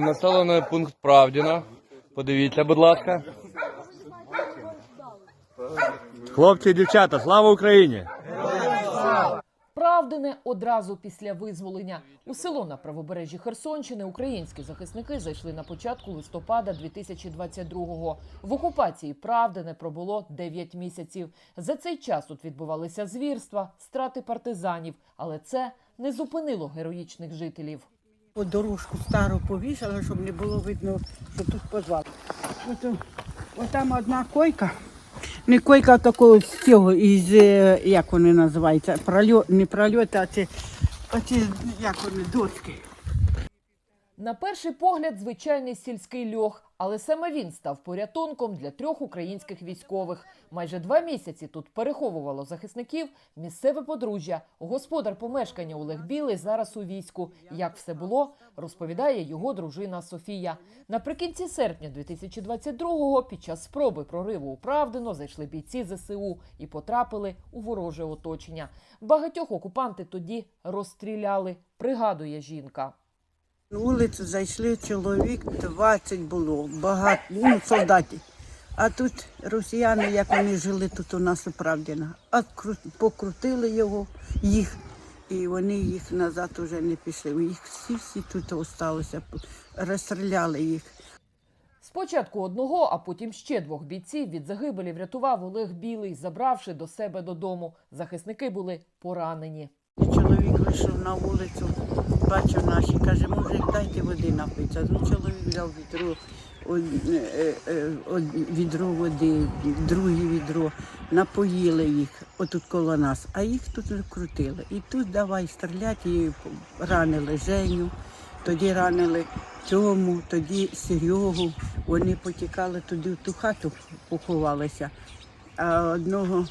Населений пункт Правдіна. Подивіться, будь ласка. Хлопці і дівчата, слава Україні! Правдине одразу після визволення у село на правобережжі Херсонщини українські захисники зайшли на початку листопада 2022-го. В окупації Правдине пробуло 9 місяців. За цей час тут відбувалися звірства, страти партизанів, але це не зупинило героїчних жителів. Дорожку стару повісила, щоб не було видно, що тут позвали. От, от там одна койка. Не койка такого з цього, із, е, як вони називаються, прольот, не прольоти, а ці, оці, як вони, доски. На перший погляд, звичайний сільський льох, але саме він став порятунком для трьох українських військових. Майже два місяці тут переховувало захисників місцеве подружжя. Господар помешкання Олег Білий зараз у війську. Як все було, розповідає його дружина Софія. Наприкінці серпня 2022-го під час спроби прориву у Правдино зайшли бійці ЗСУ і потрапили у вороже оточення. Багатьох окупанти тоді розстріляли. Пригадує жінка. На вулицю зайшли чоловік, 20 було, багато, ну, солдатів. А тут росіяни, як вони жили тут у нас у Правдіна, а покрутили його, їх, і вони їх назад уже не пішли. Їх всі всі тут залишилися, розстріляли їх. Спочатку одного, а потім ще двох бійців від загибелі врятував Олег Білий, забравши до себе додому. Захисники були поранені. Чоловік вийшов на вулицю, бачив наші, каже, мужик, дайте води напитися. Ну, чоловік взяв од- е, е, од- відро води, друге відро, напоїли їх отут коло нас, а їх тут крутили. І тут давай стріляти, і ранили Женю, тоді ранили Тьому, тоді Серегу. Вони потікали туди в ту хату, поховалися. А одного е,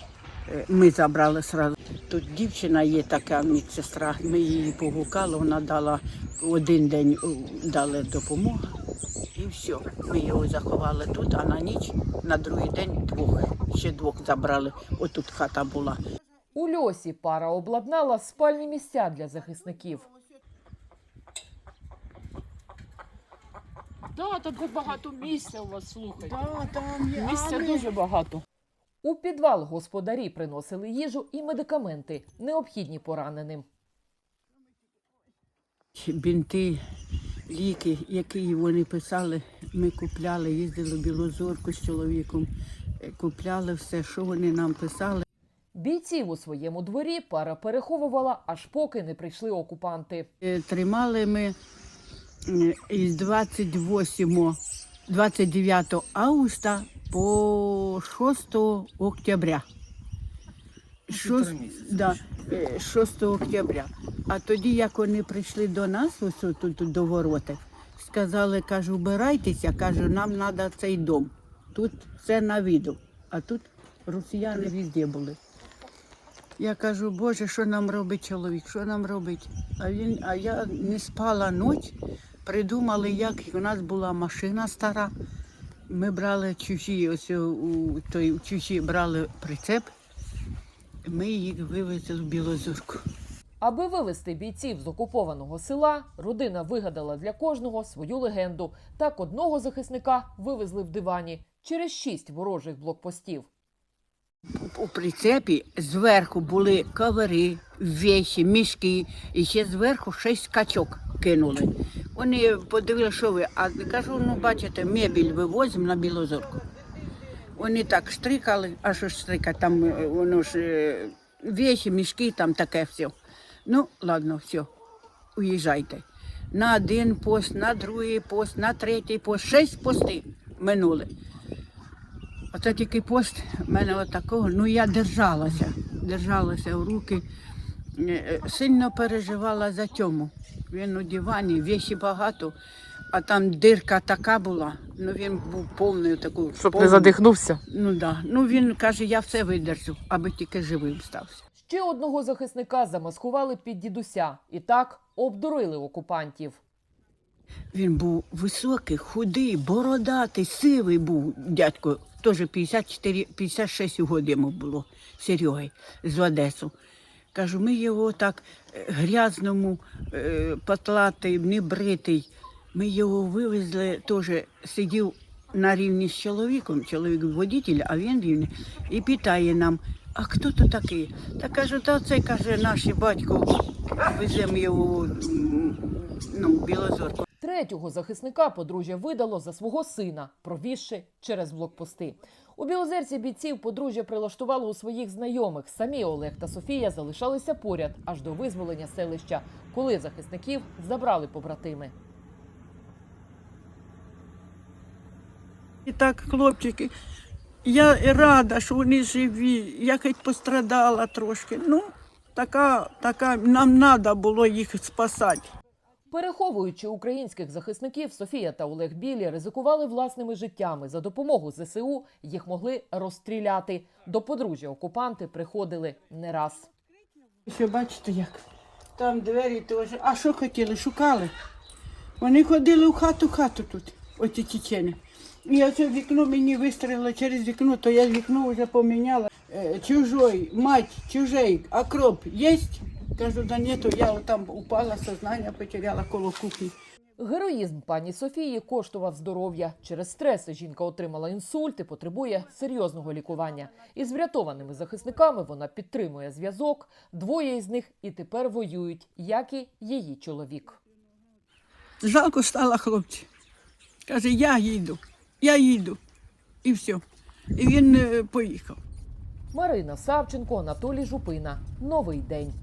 ми забрали сразу. Тут дівчина є така медсестра, ми її погукали, вона дала один день о, дали допомогу і все. Ми його заховали тут, а на ніч на другий день двох, ще двох забрали. Отут хата була. У льосі пара обладнала спальні місця для захисників. Да, так багато місця у вас, слухайте. Да, там є, Місця дуже багато. У підвал господарі приносили їжу і медикаменти, необхідні пораненим. Бінти, ліки, які вони писали, ми купляли, їздили в Білозорку з чоловіком, е, купляли все, що вони нам писали. Бійців у своєму дворі пара переховувала, аж поки не прийшли окупанти. Е, Тримали ми е, із 28, 29 августа по 6 октября. 6, да, е, 6 октября. А тоді, як вони прийшли до нас, ось тут до ворота, сказали, кажу, вбирайтеся, кажу, нам треба цей дом. Тут все на віду, а тут росіяни везде були. Я кажу, Боже, що нам робить чоловік, що нам робить? А він, а я не спала ніч, придумали, як у нас була машина стара. Ми брали чужі, ось у той у чужі брали прицеп, ми їх вивезли в Білозорку. Аби вивести бійців з окупованого села, родина вигадала для кожного свою легенду. Так одного захисника вивезли в дивані через шість ворожих блокпостів. У прицепі зверху були ковери, вещі, мішки, і ще зверху шість качок кинули. Вони подивилися, що ви. А кажу, ну бачите, мебіль вивозимо на Білозорку. Вони так штрикали, а що ж штрикати, там е, воно ж е, вещі, мішки, там таке все. Ну, ладно, все, уїжджайте. На один пост, на другий пост, на третій пост, шість постів минули. Оце тільки пост в мене отакого. Ну я держалася, держалася в руки. Е, Сильно переживала за тьому. Він у дивані, віші багато, а там дирка така була. Ну він був повний таку. Щоб не задихнувся. Ну да. Ну він каже, я все видержу, аби тільки живим стався. Ще одного захисника замаскували під дідуся і так обдурили окупантів. Він був високий, худий, бородатий, сивий був дядько. Теж 54, 56 років йому було, Сереги з Одесу. Кажу, ми його так е, грязному, е, потлатий, небритий, Ми його вивезли, теж сидів на рівні з чоловіком, чоловік водитель, а він рівний, і питає нам, а хто то такий? Та кажу, та це каже наш батько, веземо його ну, в Білозорку. Третього захисника подружжя видало за свого сина, провізши через блокпости. У Білозерці бійців подружжя прилаштувало у своїх знайомих. Самі Олег та Софія залишалися поряд аж до визволення селища, коли захисників забрали побратими. І так, хлопчики, я рада, що вони живі. Я хоч пострадала трошки. Ну, така, така, нам треба було їх спасати. Переховуючи українських захисників, Софія та Олег Білі ризикували власними життями. За допомогу ЗСУ їх могли розстріляти. До подружжя окупанти приходили не раз. Що бачите як? Там двері теж. А що хотіли? Шукали. Вони ходили в хату хату тут, оці чечени. І оце вікно мені вистрілило через вікно, то я вікно вже поміняла. Е, чужой, мать, чужий, окроп єсть? Кажу, да нету, я там упала, сознання потеряла коло кухні. Героїзм пані Софії коштував здоров'я. Через стреси жінка отримала інсульт і потребує серйозного лікування. Із врятованими захисниками вона підтримує зв'язок. Двоє із них і тепер воюють, як і її чоловік. Жалко стало хлопці. Каже, я їду, я їду. І все. І він е, поїхав. Марина Савченко, Анатолій Жупина. Новий день.